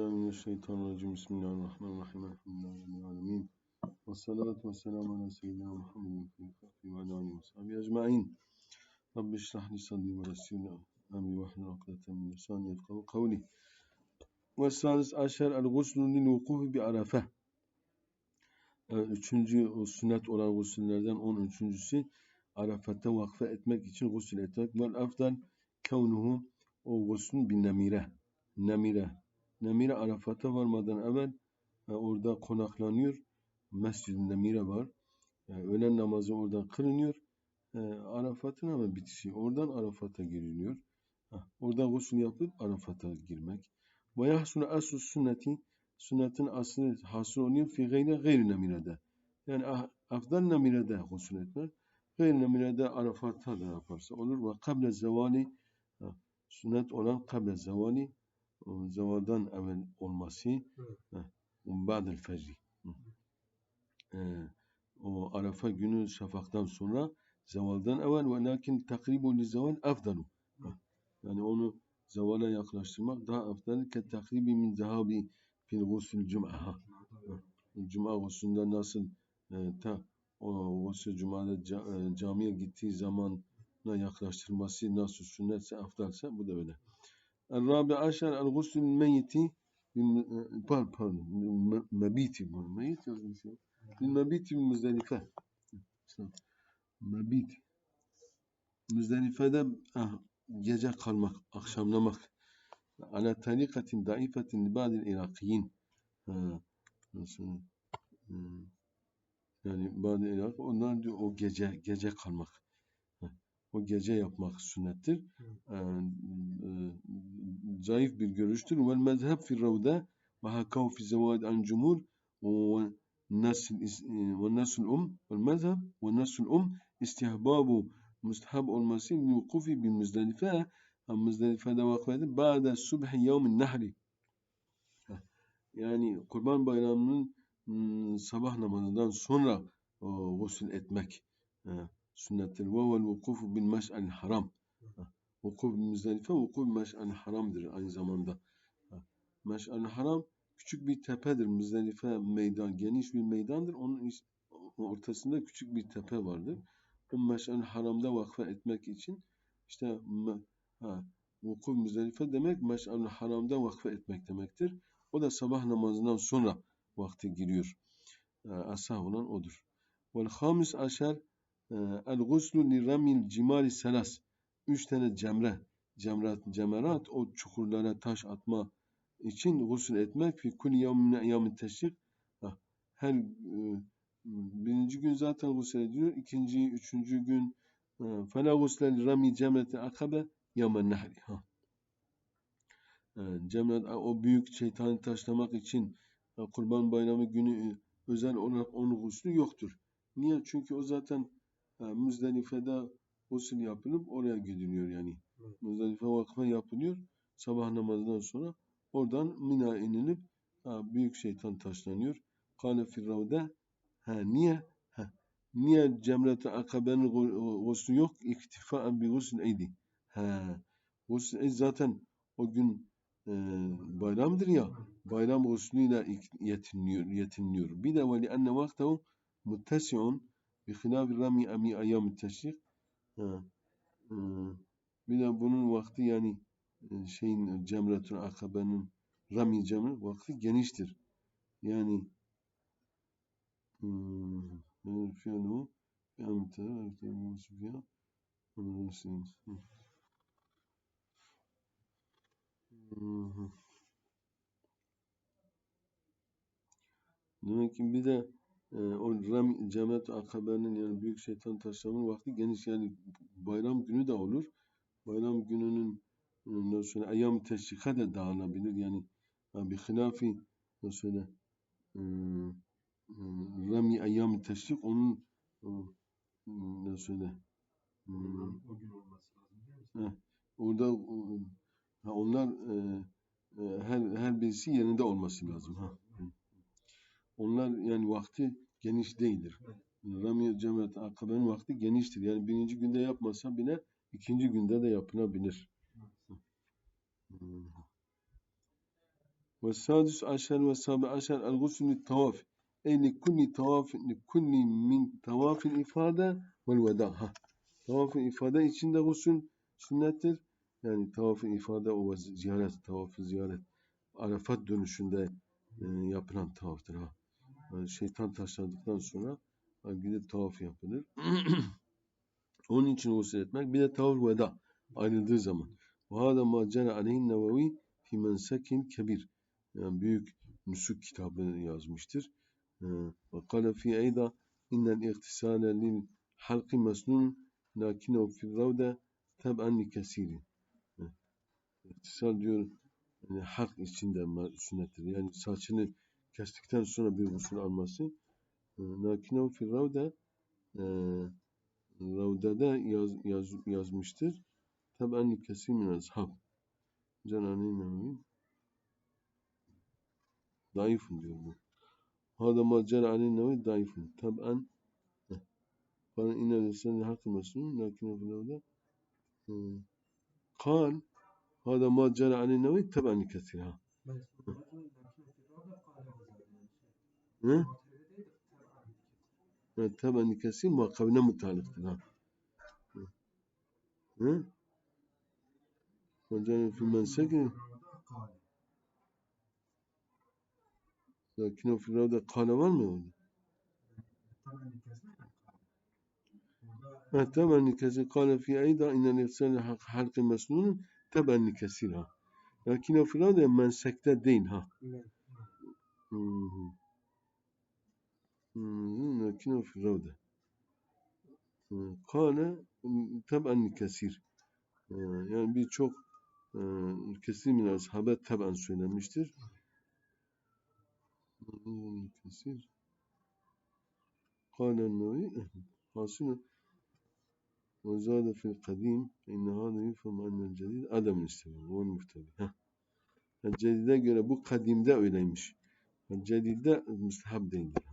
Mineşşeytanirracim. Bismillahirrahmanirrahim. Elhamdülillahi. Ve salatu ve selamu ala seyyidina Muhammedin fi ve ala alihi ve sahbihi ecma'in. Rabbi şrah li sadri ve yessirli emri ve hlul ukdeten min lisani yefkahu kavli. Ve salis aşer el guslu lil vukufi bi arafe. Üçüncü o sünnet olan gusüllerden on üçüncüsü Arafat'ta vakfe etmek için gusül etmek. Vel afdal kevnuhu o guslün bin nemire. Nemire Nemire Arafat'a varmadan evvel e, orada konaklanıyor. Mescid-i Nemire var. Yani e, öğlen namazı orada kılınıyor. E, Arafat'ın hemen bitişi. Oradan Arafat'a giriliyor. Ha, orada gusül yapıp Arafat'a girmek. Ve yahsulu aslu sünneti sünnetin aslı hasıl oluyor fi gayri gayri nemirede. Yani ah, afdal nemirede gusül etmek. Gayri nemirede Arafat'ta da yaparsa olur. Ve kable zevali sünnet olan kable zevali zavaldan evvel olması ba'del fecri. O Arafa günü şafaktan sonra zevaldan evvel ve lakin takribu li zeval afdalu. Yani onu zevala yaklaştırmak daha afdal ke takribi min zehabi fil gusül cum'a. Cuma guslünde nasıl e, ta o gusül cumada camiye gittiği zamana yaklaştırması nasıl sünnetse afdalse bu da öyle. الرابع عشر الغسل الميت pardon mebiti bu meyit yazmış ya. Mebiti Müzdelife. Mebit. Müzdelife'de ah, gece kalmak, akşamlamak. Ala tarikatin daifetin bazı Irakiyin. Nasıl? Yani bazı Irak onlar diyor o gece gece kalmak o gece yapmak sünnettir. Ee, e, zayıf bir görüştür. Vel mezheb fi ravda ve hakav fi zevad an cumhur ve nesil um vel mezheb ve nesil um istihbabu mustahab olması vukufi bi muzdelife Müzdelife'de vakfedip ba'de subhi yevmin nehri yani Kurban Bayramı'nın sabah namazından sonra gusül etmek sünnettir. Ve vel vukufu bil meş'al haram. Vukuf Müzdelife vukuf meş'al haramdır aynı zamanda. Meş'al haram küçük bir tepedir. Müzdelife meydan geniş bir meydandır. Onun ortasında küçük bir tepe vardır. O meş'al haramda vakfe etmek için işte ha, vukuf Müzdelife demek meş'al haramda vakfe etmek demektir. O da sabah namazından sonra vakti giriyor. Asah olan odur. Vel hamis aşer el guslu li ramil cimali selas. Üç tane cemre, cemrat, cemerat o çukurlara taş atma için gusül etmek fi kulli yevmin eyyamin teşrik. Her e, birinci gün zaten gusül ediyor. ikinci, üçüncü gün fela gusle li rami cemreti akabe yevmen nehri. Ha. E, cemret o büyük şeytanı taşlamak için e, Kurban Bayramı günü özel olarak onun guslu yoktur. Niye? Çünkü o zaten Ha, Müzdelife'de gusül yapılıp oraya gidiliyor yani. Evet. Müzdelife vakfe yapılıyor. Sabah namazından sonra oradan Mina inilip ha, büyük şeytan taşlanıyor. Kale firravde ha niye? Ha, niye cemret-i akabenin guslu yok? İktifaen bi gusül eydi. Ha, gusül eydi zaten o gün e, bayramdır ya. Bayram guslüyle yetinliyor, yetinliyor. Bir de ve li enne vaktehu muttesi'un Bihilaf rami ami ayyam teşrik. Ee, bir de bunun vakti yani e, şeyin cemretül akabenin rami cemre vakti geniştir. Yani yani fiyonu yamte musfiya Demek ki bir de e, o ram cemet akabenin yani büyük şeytan taşlamanın vakti geniş yani bayram günü de olur. Bayram gününün e, nasıl ayam teşrika da dağılabilir yani bir hilafi nasıl e, e, rami ayam teşrik onun nasıl söyle o gün olması lazım orada onlar her her birisi yerinde olması lazım ha. Onlar yani vakti geniş değildir. Ramiye cemaat akabenin vakti geniştir. Yani birinci günde yapmasa bile ikinci günde de yapılabilir. Ve sadüs aşer ve sabi aşer el gusülü tavaf. Ey likulli tavaf, likulli min tavafil ifade vel veda. Ha. Tavafın ifade içinde gusül sünnettir. Yani tavafın ifade o ziyaret, tavafı ziyaret. Arafat dönüşünde e, yapılan tavaftır. Ha yani şeytan taşladıktan sonra yani gidip tavaf yapılır. Onun için gusül etmek. Bir de tavır veda ayrıldığı zaman. Ve hâdâ mâ cene aleyhin nevevi fî mensekin kebir. Yani büyük nüsuk kitabını yazmıştır. Ve kale fî eyda innel ihtisâle lil halki mesnun lakinev fil ravde teb'enni kesiri. İhtisal diyor yani hak içinde sünnettir. Yani saçını kestikten sonra bir usul alması. Ee, lakinehu fil ravde e, Ravde'de yaz, yaz, yazmıştır. Teb'en li kesîr min ashab. Cenani Nevevi Zayıfın diyor bu. Hada ma cere aleyhi nevi zayıfın. Tab'an قال إن الإنسان لحق مسنون لكن في الأولى قال هذا ما جرى عن النووي تبعا لكثيرها تبعا لكثير ما قبلنا متعلق ها وجاء في المنسك لكن في الأولى قال var mı orada? Ha, تبعا لكثير قال في أيضا إن الإنسان لحق حلق مسنون تبعا لكثيرها لكن في الأولى منسكte değil ha. Hı hı. Hı, لكن في الروضة قال تبعا لكثير yani birçok e, kesir min ashabe taban söylenmiştir. Kesir. قال النووي حاصل وزاد في القديم إن هذا يفهم أن الجديد عدم الاستواء هو المفترض ها الجديد'e göre bu kadimde öyleymiş. Cedid'de müstehab değildir.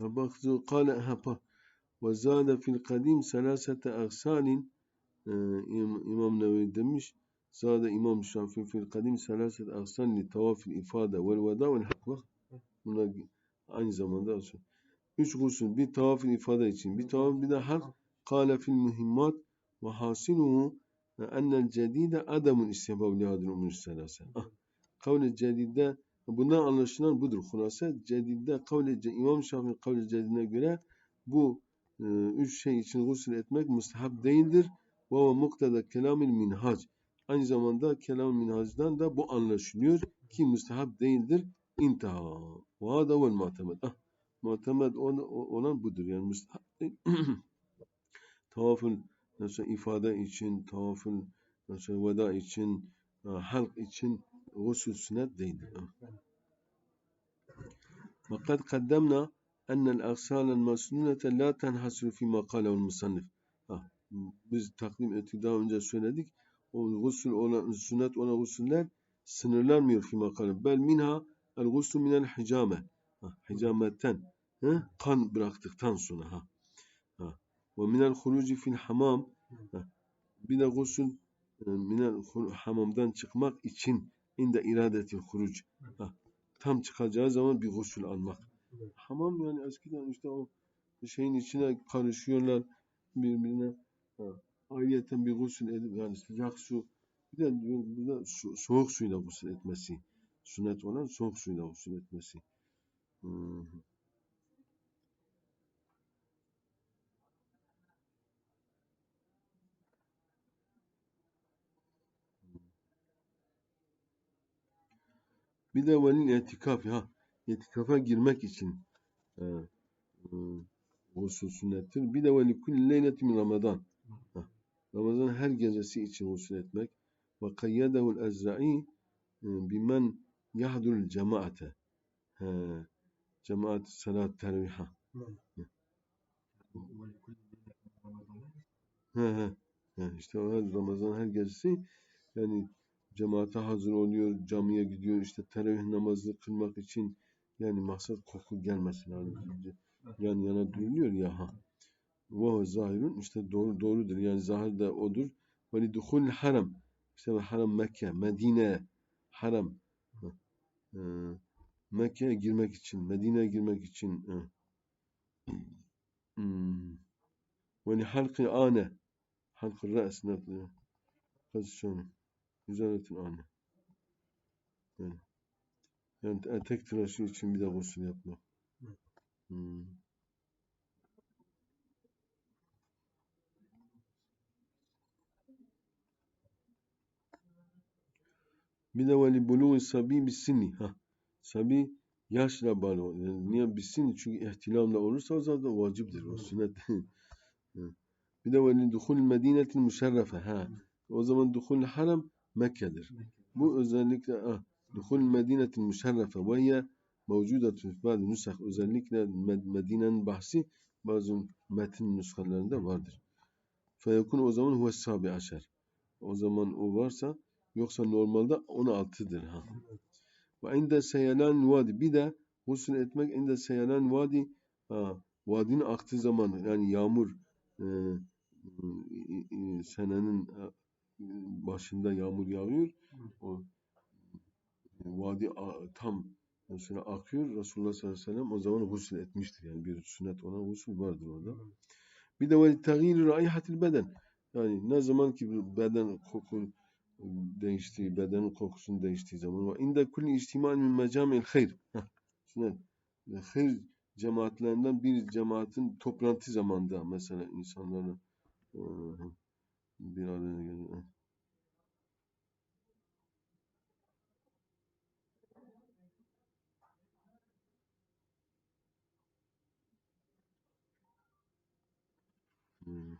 Bakzu kâle hapa ve zâde fil kadim selasete agsalin İmam Nevevi demiş zâde İmam Şafii fil kadim selasete agsalin li tavafil ifade vel veda vel hakva Bunlar aynı zamanda olsun. Üç gusül bir tavafil ifade için bir tavaf bir de hak kâle fil mühimmat ve hasiluhu ennel cedide adamul istihbab li hadil umur selase. Ah. Kavle cedide bundan anlaşılan budur. Hulasa cedide kavle İmam Şafii kavle cedidine göre bu e, üç şey için gusül etmek mustahab değildir. Ve o muktada kelamil minhac. Aynı zamanda kelam minhacdan da bu anlaşılıyor ki mustahab değildir. İntaha. Ve hada vel muhtemed. Ah, muhtemed olan budur. Yani mustahab değil. Tavafın nasıl ifade için, tavafın nasıl veda için, halk için gusül sünnet değildir. وقد قدمنا أن الأغسال المسنونة لا تنحصر فيما قاله المصنف. Ha, biz takdim ettik daha önce söyledik. O gusül olan sünnet olan gusüller sınırlanmıyor fi makale. Bel minha el guslu minel hicame. Ha, hicametten ha, kan bıraktıktan sonra ha. ha. Ve minel huruci fil hamam. Ha. Bir de gusül e, minel hamamdan çıkmak için inde iradetil huruc. Tam çıkacağı zaman bir gusül almak. Hamam yani eskiden işte o şeyin içine karışıyorlar birbirine. Ha. Ayrıyeten bir gusül edip yani sıcak su bir de diyor burada so soğuk suyla gusül etmesi. Sünnet olan soğuk suyla gusül etmesi. Hmm. Bir de velil itikaf ha. İtikafa girmek için e, e, gusül sünnettir. Bir de veli kulli leyleti min Ramazan. Ramazan her gecesi için gusül etmek. Ve kayyedehu'l ezra'i bimen yahdurul cemaate. Cemaat salat terviha. He he. İşte o Ramazan her gecesi yani cemaate hazır oluyor, camiye gidiyor, işte teravih namazı kılmak için yani maksat koku gelmesin lazım. Yan yana duruluyor ya ha. Ve zahirun işte doğru doğrudur. Yani zahir de odur. Ve liduhul haram İşte haram Mekke, Medine, haram. Ha. Ee, Mekke'ye girmek için, Medine'ye girmek için. Hmm. Ve halkı ane. Halkı re's nakli. Pozisyonu. Güzelletin ane. Yani, yani etek tıraşı için bir de gusül yapmak. Hmm. Bir de veli buluğu sabi bis sinni. Ha. Sabi yaşla bağlı. Yani niye bis sinni? Çünkü ihtilamla olursa o zaman vaciptir. O sünnet. Bir de veli duhul medinetin müşerrefe. Ha. O zaman duhul haram Mekke'dir. Bu özellikle ah, duhul medinetin müşerrefe ve hiye mevcudatun fi bazı nusah. Özellikle Med- Medine'nin bahsi bazı metin nüshalarında vardır. Feyekun o zaman huve sabi aşer. O zaman o varsa yoksa normalde 16'dır. Ha. Ve inde seyelan vadi. Bir de gusül etmek inde seyelan vadi ha, vadinin aktığı zaman yani yağmur e, e, senenin başında yağmur yağıyor. O vadi tam mesela akıyor. Resulullah sallallahu aleyhi ve sellem o zaman gusül etmiştir. Yani bir sünnet olan gusül vardır orada. Bir de ve taghyir raihatil beden. Yani ne zaman ki beden koku değiştiği, bedenin kokusunun değiştiği zaman ve inde kulli içtimain min mecami'l hayr. Sünnet. Hayır cemaatlerinden bir cemaatin toplantı zamanında mesela insanların e, bir araya geliyor. Hmm.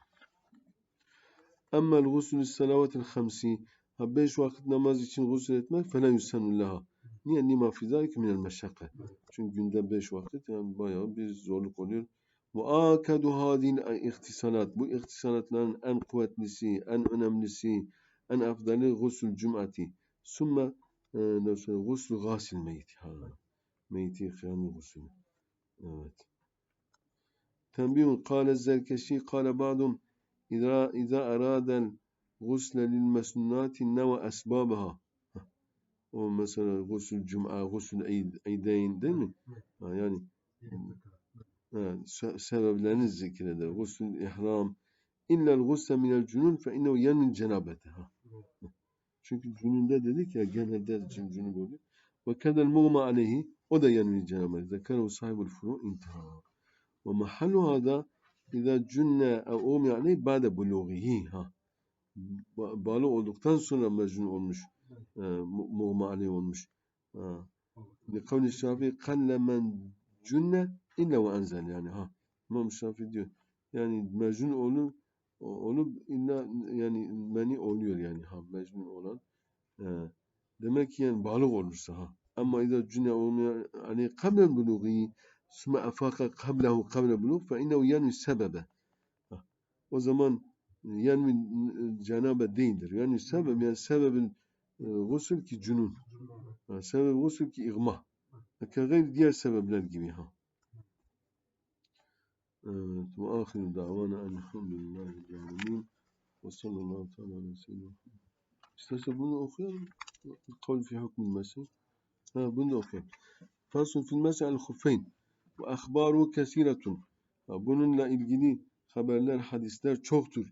Emmel gusülü salavatil hamsi. Ha vakit namaz için gusül etmek fela yusannu laha. Niye? Lima fi zâlike minel meşakka. Çünkü günde beş vakit yani bayağı bir zorluk oluyor. وآكد هذه الاختصالات بو اختصالات أن قوات نسي أن أنام نسي أن أفضل غسل جمعة ثم آه، غسل غاسل ميت هذا ميت خيان غسل آه. تنبيه. قال الزركشي قال بعضهم إذا, إذا أراد غسل للمسنونات نوى أسبابها. ومثلا غسل جمعة غسل عيدين دين نعم، نعم. آه، يعني se- sebeplerini zikreder. Gusül ihram. İllel gusle minel cunun fe innehu yenmin cenabete. Çünkü cününde dedik ya genelde cün cünüp oluyor. Ve kedel muğma aleyhi o da yenmin cenabete. Zekerehu sahibul furu intiha. Ve mahallu hada İza cünne ev umi aleyh ba'de bulughihi. Ha. Ba- Balı olduktan sonra mecnun olmuş. E, mu- muğma aleyh olmuş. Ha. Likavli Şafii kalle men cünne İlla ve enzel yani ha. İmam Şafii diyor. Yani mecnun olup olup illa yani meni oluyor yani ha mecnun olan. Ee, demek ki yani balık olursa ha. Ama ida cüne olmayan hani kablen buluği süme afaka kablehu kable buluğ fe innehu yanü sebebe. O zaman yani cenabe değildir. Yani sebep yani sebebin e, gusül ki cünun. Yani sebep gusül ki igma. Ka diğer sebepler gibi ha. Evet. Ve ahiru davana elhamdülillahi rabbil alemin. Ve sallallahu teala ala seyyidina. İsterse bunu okuyalım. Kavl fi hukmil mesih. Ha bunu da okuyalım. Fasıl fil mesih el huffeyn. Ve ahbaru kesiretun. Ha, Bununla ilgili haberler, hadisler çoktur.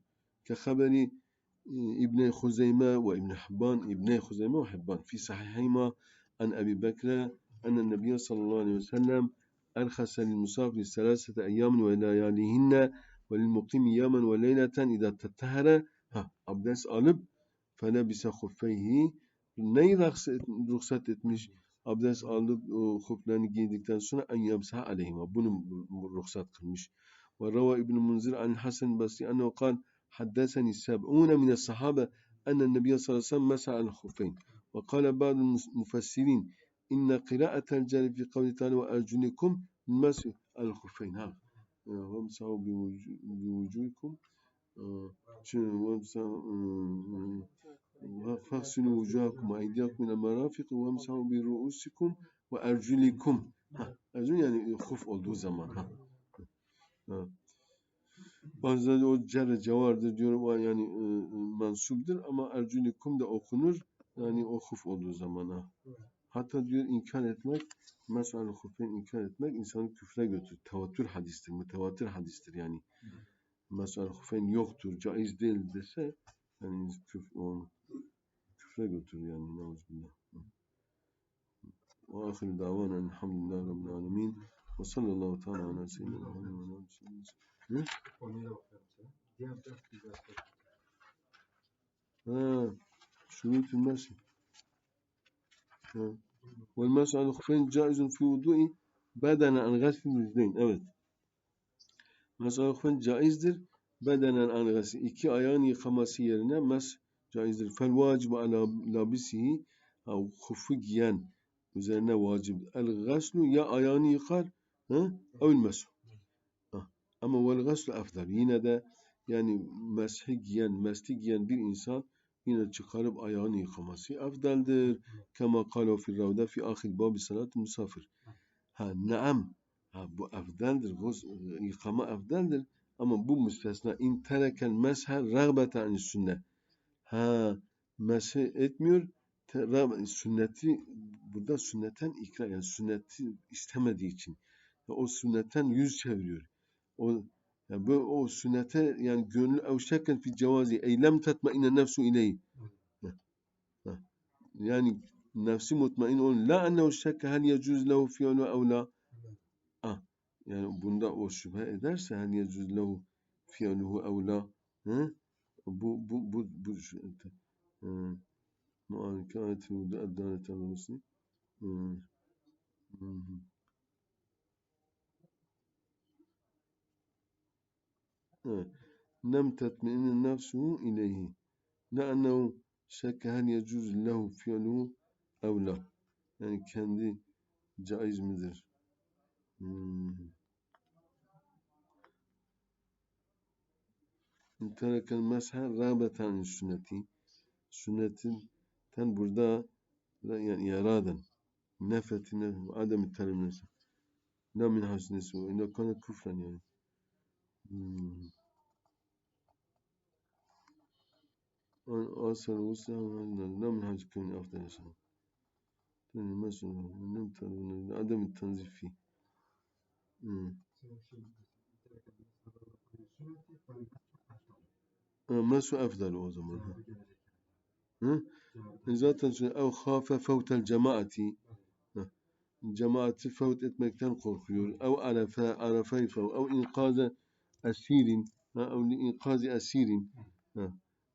Ke haberi e, İbn Huzeyme ve İbn Hibban, İbn Huzeyme ve Hibban fi sahihayma an Ebi Bekre enne Nebiye sallallahu aleyhi ve sellem أرخص للمسافر ثلاثة أيام ولياليهن وللمقيم ياما وليلة إذا تطهر. ها أبدس ألب فلبس خفيه. ني رخصة إتمش. أبدس ألب خفلان جيدكتان سنة أن يمسح عليهما. بن رخصة قلمش وروى ابن المنذر عن الحسن البصري أنه قال حدثني السبعون من الصحابة أن النبي صلى الله عليه وسلم مسح الخفين. وقال بعض المفسرين inne kıraatel celi fi kavli teala ve ercunikum mesih el hufeyn. Vemsahu bi vucuhikum. Iı, ıı, Faksinu vucuhakum ve eydiyakum ile merafik ve vemsahu bi ruusikum ve ercunikum. Ercun yani huf olduğu zaman. Ha. Bazen o cerre cevardır diyorum yani ıı, e, mensubdur ama ercunikum da okunur. Yani o huf olduğu zaman ha. Hatta diyor inkar etmek mesela hufeyn inkar etmek insanı küfre götürür. Tevatür hadistir, mütevatir hadistir yani. Mesela hufeyn yoktur, caiz değil dese yani küf, o, küfre götürür yani. Neuzubillah. Ve ahiru davana elhamdülillahi rabbil alemin. Ve sallallahu teala ala seyyidina Muhammed ve ala. Konuya bakıyorum sana. Diğer. Ha, şurutun mesi. والمسح على الخفين جائز في وضوء بدن أن غسل الوجهين أبد. مسح على الخفين جائز در بدن عن غسل إكي أيان يخماسي يرنا مس جائز در فالواجب على لابسه أو خفق ين وزرنا واجب. الغسل يا أيان يقر أو المسح آه. أما والغسل أفضل. هنا ده يعني مسحيا مستيا بالإنسان إنسان yine çıkarıp ayağını yıkaması afdaldir. Kema kâlu fi ravda fi ahir babi salat misafir. Ha naam. Ha, bu afdaldir. Guz, yıkama afdaldir. Ama bu müstesna. İn terekel meshe rağbeten an sünnet. Ha meshe etmiyor. Sünneti burada sünnetten ikrar yani sünneti istemediği için. O sünnetten yüz çeviriyor. O yani bu o sünnete yani gönlü evşeken fi cevazi eylem tetmaine nefsu ileyhi. Yani nefsi mutmain olun. La ennehu şekke hel yecuz lehu fi'lu ev la. Yani bunda o şüphe ederse hel yecuz lehu fi'luhu ev la. Bu bu bu bu şu- hı. mualikâeti ve eddâlet al-muslim. لم تطمئن نفسه إليه لأنه شك هل يجوز له فعله أو لا yani kendi caiz midir? Hmm. Terekel mesha rağbeten sünneti sünnetin ten burada yani iraden nefretine adem terimlesi la min hasnesi ve inne kana küfren yani hmm. asal usta la min hac kevni afdal yaşam yani mesela nem terimlesi adem tenzif fi hmm. Ha, Mesu efdal o zaman. Ha. Hı? Zaten şöyle, ev khafe fevtel cemaati Ha. cemaati fevt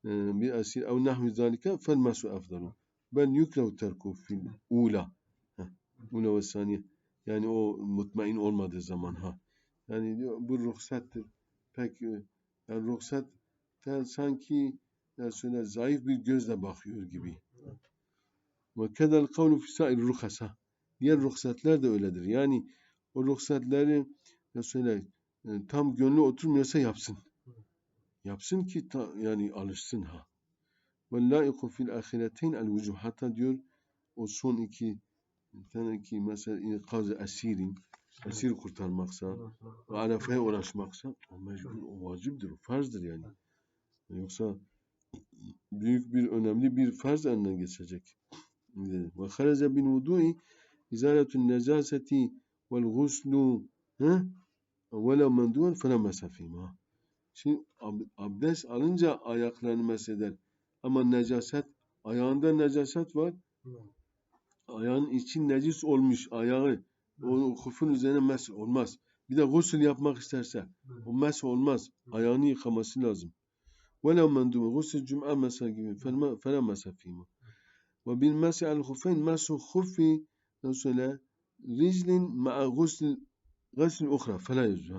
bir esir ev nahvi zalika fel mesu efdalu. Bel yukrev terku fil ula. Ha. Ula ve saniye. Yani o mutmain olmadığı zaman ha. Yani diyor, bu ruhsattır. Pek yani ruhsat sanki ya şöyle zayıf bir gözle bakıyor gibi. Ve kedel kavlu fi sair ruhasa. Diğer ruhsatlar da öyledir. Yani o ruhsatları ya şöyle e, tam gönlü oturmuyorsa yapsın. Yapsın ki ta, yani alışsın ha. Fil ahireteyn el vücuh. Hatta diyor o son iki tane ki mesela inkaz esirin esir kurtarmaksa ve arefeye uğraşmaksa o mecbur, o vaciptir, o farzdır yani. Yoksa büyük bir, önemli bir farz eline geçecek. Ve haraze bin vudu'i izaletun necaseti vel guslu hı? ve la menduven fe la mesafima. Şimdi ab- abdest alınca ayaklarını mesheder. Ama necaset, ayağında necaset var. Ayağın için necis olmuş ayağı. O hufun üzerine mes olmaz. Bir de gusül yapmak isterse o mes olmaz. Ayağını yıkaması lazım. وَلَوْ مَنْدُومُ غُسْلِ الجُمْعَةِ mesela gibi فَلَا فَلَا مَسَ فِيهِمَا وَبِالْمَسِ عَلى الخُفَّيْنِ مَسُ خُفِّ mesela رِجْلٍ مَعَ غُسْلِ غَسْلِ أُخْرى فَلَا يَجُوزُ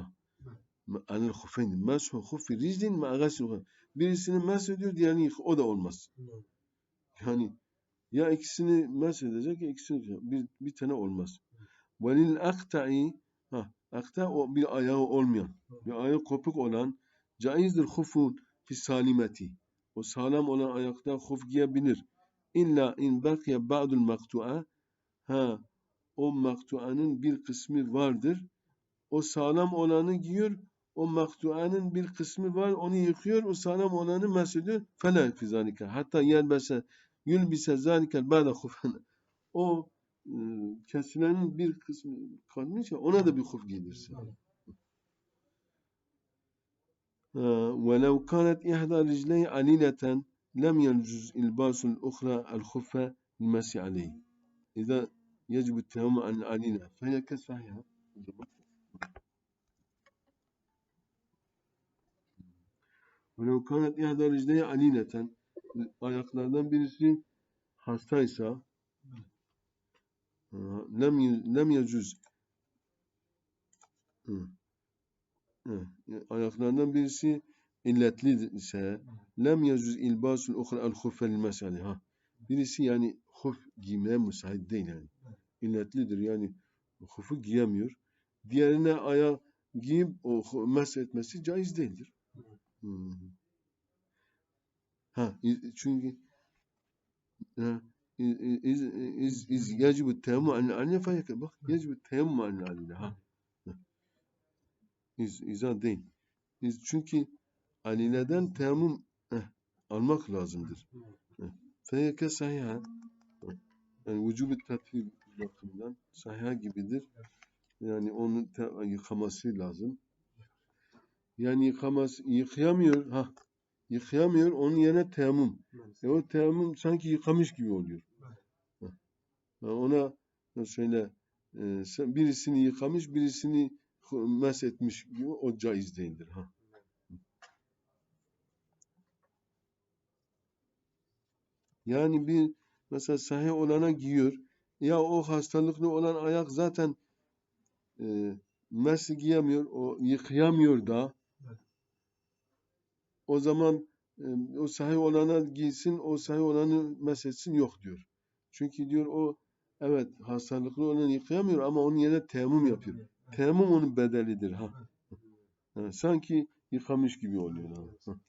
عَلى الخُفَّيْنِ مَسُ خُفِّ رِجْلٍ مَعَ غَسْلِ أُخْرى Birisini mes ediyor, diğerini yık- o da olmaz. Yani ya ikisini mes edecek ya ikisini bir, bir tane olmaz. Velil akta'i ha akta o bir ayağı olmayan, bir ayağı kopuk olan caizdir hufun fi salimeti. O sağlam olan ayakta huf giyebilir. İlla in bakiye ba'dul maktu'a ha o maktuanın bir kısmı vardır. O sağlam olanı giyiyor, o maktuanın bir kısmı var onu yıkıyor o sağlam olanı mesediyor fela fizalike hatta yelbese yülbise zalikel ba'de hufen o e, kesilenin bir kısmı kalmış ya ona da bir huf giydirsin. ولو كانت إحدى رجليه عليلة لم يجوز إلباس الأخرى الخف المسي عليه إذا يجب التيمم عن العليلة فهي كالصحيحة Velev kanat ihda ricdeye alineten ayaklardan birisi hastaysa ıı, lem lem yecüz ayaklarından birisi illetli ise lem yecüz ilbasul uhra el huffel mesali. Ha. Birisi yani huf giymeye müsait değil yani. İlletlidir yani hufu giyemiyor. Diğerine aya giyip o mesh etmesi caiz değildir. Ha çünkü iz iz iz, iz yecibu teyemmüm an anne fayaka bak yecibu teyemmüm an anne ha. İz izah değil. İz çünkü alileden teyemmüm almak lazımdır? Feyeke sahiha yani vücubu tatbik bakımından sahiha gibidir. Yani onu yıkaması lazım yani yıkaması yıkayamıyor ha yıkayamıyor onun yerine teyemmüm e o teyemmüm sanki yıkamış gibi oluyor Ha. Ona şöyle e, birisini yıkamış birisini mes etmiş gibi o caiz değildir ha Yani bir mesela sahih olana giyiyor. Ya o hastalıklı olan ayak zaten e, mes giyemiyor, o yıkayamıyor da. O zaman o sahih olana giysin, o sahih olanı mes etsin yok diyor. Çünkü diyor o evet hastalıklı olan yıkayamıyor ama onun yerine teyemmüm yapıyor. Teyemmüm onun bedelidir ha. Ha, sanki yıkamış gibi oluyor. Ha.